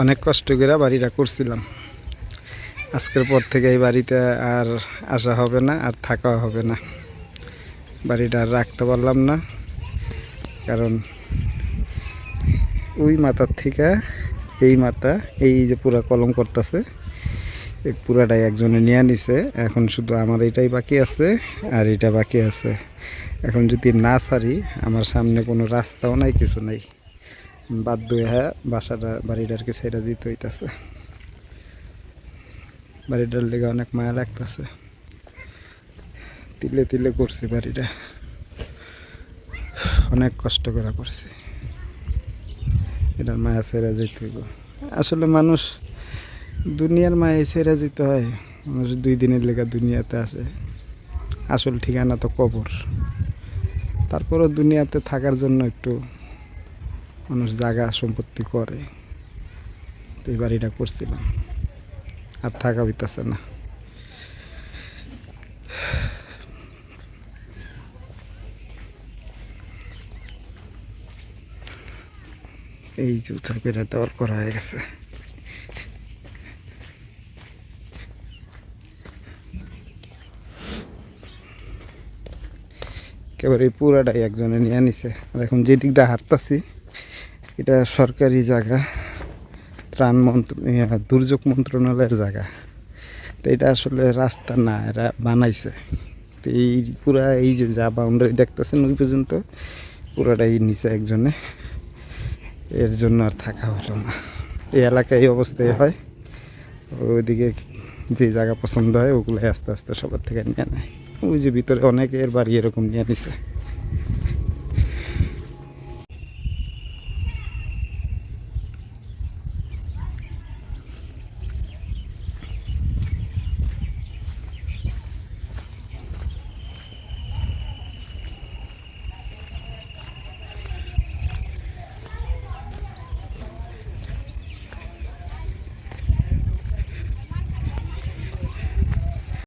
অনেক কষ্ট করে বাড়িটা করছিলাম। আজকের পর থেকে এই বাড়িতে আর আসা হবে না, আর থাকা হবে না। বাড়িটা আর রাখতে পারলাম না, কারণ ওই মাথার থেকে এই মাথা, এই যে পুরা কলম করতেছে, এই পুরাটাই একজনে নিয়ে নিছে। এখন শুধু আমার এটাই বাকি আছে, আর এটা বাকি আছে। এখন যদি না সারি আমার সামনে কোনো রাস্তাও নাই, কিছু নাই। বাধ্য হ্যাঁ বাসাটা, বাড়িটারকে ছেড়ে দিতে হইতাছে। বাড়িটার লেগে অনেক মায়া লাগতেছে। তিলে তিলে করছি বাড়িটা। অনেক কষ্ট করে করছি। এটার মায়া ছেড়ে যেতে হইব। আসলে মানুষ দুনিয়ার মায়ে ছেড়ে যেতে হয়। মানুষ দুই দিনের লেগে দুনিয়াতে আসে। আসল ঠিকানা তো কবর। তারপরও দুনিয়াতে থাকার জন্য একটু মানুষ জায়গা সম্পত্তি করে। এই বাড়িটা করছিলাম। আর থাকা হইতেছে না। এই যে উঁচা দেওয়ার করা হয়ে গেছে। একেবারে পুরাটাই একজনে নিয়ে নিছে। আর এখন যে দিক দিয়ে হাঁটতাছি এটা সরকারি জায়গা, ত্রাণ মন্ত্র দুর্যোগ মন্ত্রণালয়ের জায়গা। তো এটা আসলে রাস্তা না, এরা বানাইছে। তো এই পুরা এই যে যা বাউন্ডারি দেখতেছেন ওই পর্যন্ত পুরাটাই নিচে একজনে। এর জন্য আর থাকা হলো না। এই এলাকায় এই অবস্থায় হয়। ওইদিকে যে জায়গা পছন্দ হয় ওগুলো আস্তে আস্তে সবার থেকে নিয়ে নেয়। ওই যে ভিতরে অনেকের বাড়ি এরকম নিয়ে নিছে।